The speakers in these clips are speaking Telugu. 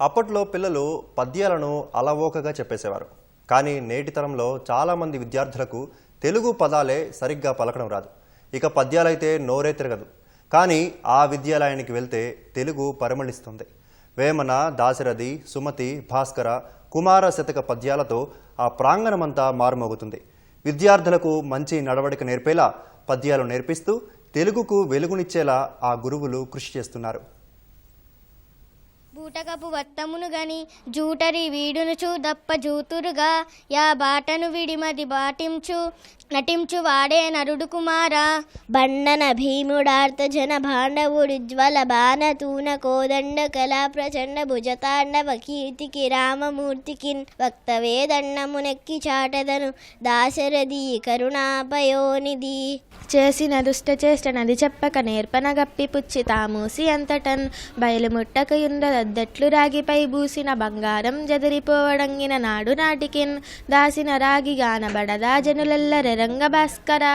అప్పట్లో పిల్లలు పద్యాలను అలవోకగా చెప్పేసేవారు. కానీ నేటి తరంలో చాలామంది విద్యార్థులకు తెలుగు పదాలే సరిగ్గా పలకడం రాదు. ఇక పద్యాలైతే నోరే తిరగదు. కానీ ఆ విద్యాలయానికి వెళ్తే తెలుగు పరిమళిస్తుంది. వేమన దాశరథి సుమతి భాస్కర కుమార శతక పద్యాలతో ఆ ప్రాంగణమంతా మారుమోగుతుంది. విద్యార్థులకు మంచి నడవడిక నేర్పేలా పద్యాలు నేర్పిస్తూ తెలుగుకు వెలుగునిచ్చేలా ఆ గురువులు కృషి చేస్తున్నారు. బూటకపు వత్తమును గని జూటరి వీడును దప్ప జూతురుగా యా బాటను విడిమది బాటించు నటించు వాడే నరుడు కుమారా. బండన భీముడార్త జన భాండవుడుజ్వల బాణ తూన కోదండ కళా ప్రచండ భుజతాండవ కీర్తికి రామమూర్తికి వక్తవే దండమునెక్కి చాటదను దాశరథి కరుణాపయోనిధి. చేసిన దుష్ట చేష్ట నది చెప్పక నేర్పన గప్పి పుచ్చి తామూసి అంతటన్ బయలుముట్టకయుండదద్దట్లు రాగిపై బూసిన బంగారం జదిరిపోవడంగిన నాడు నాటికిన్ దాసిన రాగి గానబడదా జనులెల్ల రెరంగ భాస్కరా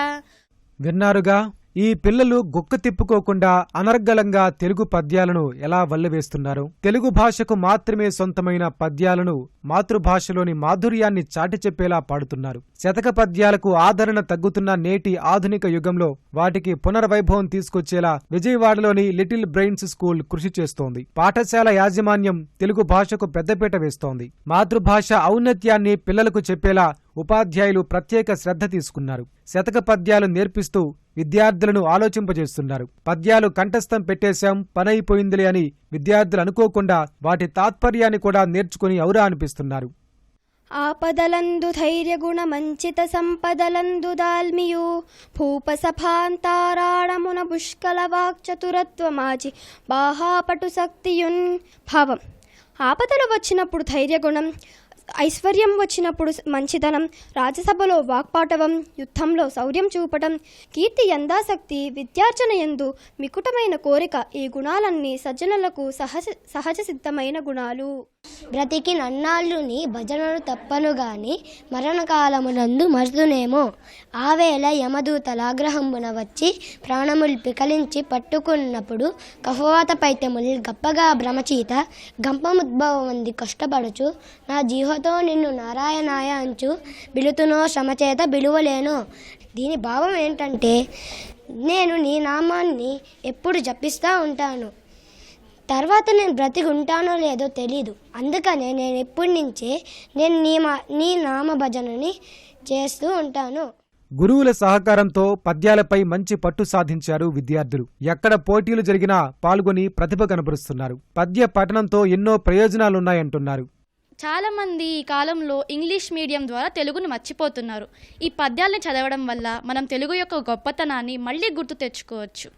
విన్నారుగా? ఈ పిల్లలు గుక్క తిప్పుకోకుండా అనర్గళంగా తెలుగు పద్యాలను ఎలా వల్లవేస్తున్నారు? తెలుగు భాషకు మాత్రమే సొంతమైన పద్యాలను మాతృభాషలోని మాధుర్యాన్ని చాటి చెప్పేలా పాడుతున్నారు. శతక పద్యాలకు ఆదరణ తగ్గుతున్న నేటి ఆధునిక యుగంలో వాటికి పునర్వైభవం తీసుకొచ్చేలా విజయవాడలోని లిటిల్ బ్రెయిన్స్ స్కూల్ కృషి చేస్తోంది. పాఠశాల యాజమాన్యం తెలుగు భాషకు పెద్దపీట వేస్తోంది. మాతృభాష ఔన్నత్యాన్ని పిల్లలకు చెప్పేలా ఉపాధ్యాయులు ప్రత్యేక శ్రద్ధ తీసుకున్నారు. శతక పద్యాలు నేర్పిస్తూ విద్యార్థులను ఆలోచింపజేస్తున్నారు. పద్యాలు కంఠస్థం పెట్టేశాం పనైపోయిందిలే అని విద్యార్థులు అనుకోకుండా వాటి తాత్పర్యాన్ని కూడా నేర్చుకుని ఔరా అనిపిస్తున్నారు. ఆపదలందు ధైర్యగుణ మంచిత సంపదలందు దాల్మియు భూప సభాంతారాణమున పుష్కల వాక్చతురత్వమాచి బాహాపటు శక్తియున్ భావం. ఆపదలు వచ్చినప్పుడు ధైర్యగుణం ఐశ్వర్యం వచ్చినప్పుడు మంచితనం రాజ్యసభలో వాక్పాటవం యుద్ధంలో శౌర్యం చూపటం కీర్తి ఎందాశక్తి విద్యార్జన ఎందు మికుటమైన కోరిక ఈ గుణాలన్నీ సజ్జనులకు సహజ సహజ సిద్ధమైన గుణాలు. బ్రతికి నన్నాళ్ళుని భజనలు తప్పను గాని మరణకాలమునందు మరుదునేమో ఆవేళ యమదూతలాగ్రహంబున వచ్చి ప్రాణములు పికలించి పట్టుకున్నప్పుడు కఫవాత పైత్యములు గప్పగా భ్రమచీత గంపముద్భవమంది కష్టపడుచు నా జీవతో నిన్ను నారాయణాయ అంచు బిలుతునో శ్రమచేత బిలువలేను. దీని భావం ఏంటంటే నేను నీ నామాన్ని ఎప్పుడు జపిస్తూ ఉంటాను. తర్వాత నేను బ్రతికి ఉంటానో లేదో తెలీదు. అందుకనే నేను ఎప్పటి నుంచే నేను నీ మా నీ నామ భజనని చేస్తూ ఉంటాను. గురువుల సహకారంతో పద్యాలపై మంచి పట్టు సాధించారు విద్యార్థులు. ఎక్కడ పోటీలు జరిగినా పాల్గొని ప్రతిభ కనబరుస్తున్నారు. పద్య పఠనంతో ఎన్నో ప్రయోజనాలున్నాయంటున్నారు. చాలామంది ఈ కాలంలో ఇంగ్లీష్ మీడియం ద్వారా తెలుగును మర్చిపోతున్నారు. ఈ పద్యాల్ని చదవడం వల్ల మనం తెలుగు యొక్క గొప్పతనాన్ని మళ్ళీ గుర్తు తెచ్చుకోవచ్చు.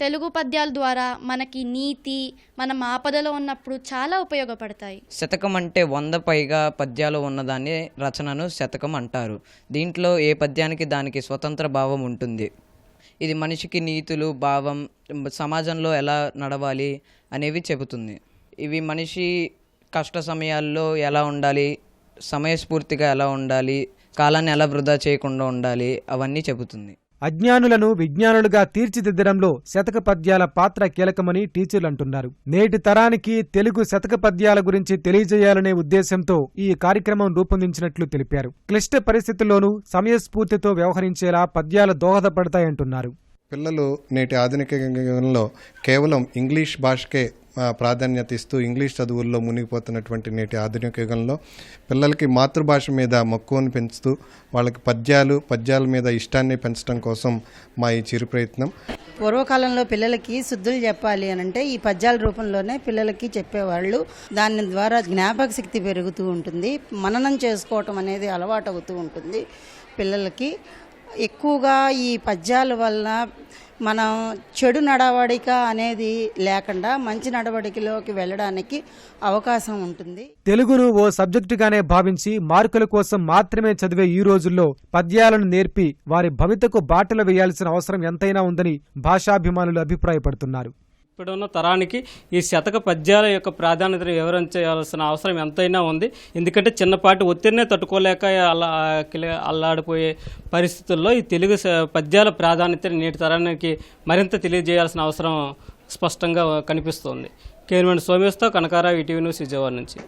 తెలుగు పద్యాల ద్వారా మనకి నీతి మనం ఆపదలో ఉన్నప్పుడు చాలా ఉపయోగపడతాయి. శతకం అంటే వంద పైగా పద్యాలు ఉన్నదాన్ని రచనను శతకం అంటారు. దీంట్లో ఏ పద్యానికి దానికి స్వతంత్ర భావం ఉంటుంది? ఇది మనిషికి నీతులు భావం సమాజంలో ఎలా నడవాలి అనేవి చెబుతుంది. ఇవి మనిషి కష్ట సమయాల్లో ఎలా ఉండాలి? సమయస్ఫూర్తిగా ఎలా ఉండాలి? కాలాన్ని ఎలా వృధా చేయకుండా ఉండాలి? అవన్నీ చెబుతుంది. అజ్ఞానులను విజ్ఞానులుగా తీర్చిదిద్దడంలో శతక పద్యాల పాత్ర కీలకమని టీచర్లు అంటున్నారు. నేటి తరానికి తెలుగు శతక పద్యాల గురించి తెలియజేయాలనే ఉద్దేశంతో ఈ కార్యక్రమం రూపొందించినట్లు తెలిపారు. క్లిష్ట పరిస్థితుల్లోనూ సమయస్ఫూర్తితో వ్యవహరించేలా పద్యాలు దోహదపడతాయంటున్నారు. పిల్లలు నేటి ఆధునిక యుగంలో కేవలం ఇంగ్లీష్ భాషకే ప్రాధాన్యత ఇస్తూ ఇంగ్లీష్ చదువుల్లో మునిగిపోతున్నటువంటి నేటి ఆధునిక యుగంలో పిల్లలకి మాతృభాష మీద మక్కువను పెంచుతూ వాళ్ళకి పద్యాలు పద్యాల మీద ఇష్టాన్ని పెంచడం కోసం మా ఈ చిరు ప్రయత్నం పూర్వకాలంలో పిల్లలకి శుద్ధులు చెప్పాలి అని అంటే ఈ పద్యాల రూపంలోనే పిల్లలకి చెప్పేవాళ్ళు. దాని ద్వారా జ్ఞాపక శక్తి పెరుగుతూ ఉంటుంది. మననం చేసుకోవటం అనేది అలవాటు అవుతూ ఉంటుంది పిల్లలకి. ఎక్కువగా ఈ పద్యాల వలన మనం చెడు నడవడిక అనేది లేకుండా మంచి నడవడికలోకి వెళ్ళడానికి అవకాశం ఉంటుంది. తెలుగును ఓ సబ్జెక్టుగానే భావించి మార్కుల కోసం మాత్రమే చదివే ఈ రోజుల్లో పద్యాలను నేర్పి వారి భవితకు బాటలు వేయాల్సిన అవసరం ఎంతైనా ఉందని భాషాభిమానులు అభిప్రాయపడుతున్నారు. ఇప్పుడున్న తరానికి ఈ శతక పద్యాల యొక్క ప్రాధాన్యతను వివరించాల్సిన అవసరం ఎంతైనా ఉంది. ఎందుకంటే చిన్నపాటి ఒత్తిడినే తట్టుకోలేక అలా అల్లాడిపోయే పరిస్థితుల్లో ఈ తెలుగు పద్యాల ప్రాధాన్యతని నేటి తరానికి మరింత తెలియజేయాల్సిన అవసరం స్పష్టంగా కనిపిస్తోంది. కేర్మెంట్ సోమేష్తో కనకారావు ఈటీవీ న్యూస్ విజయవాడ నుంచి.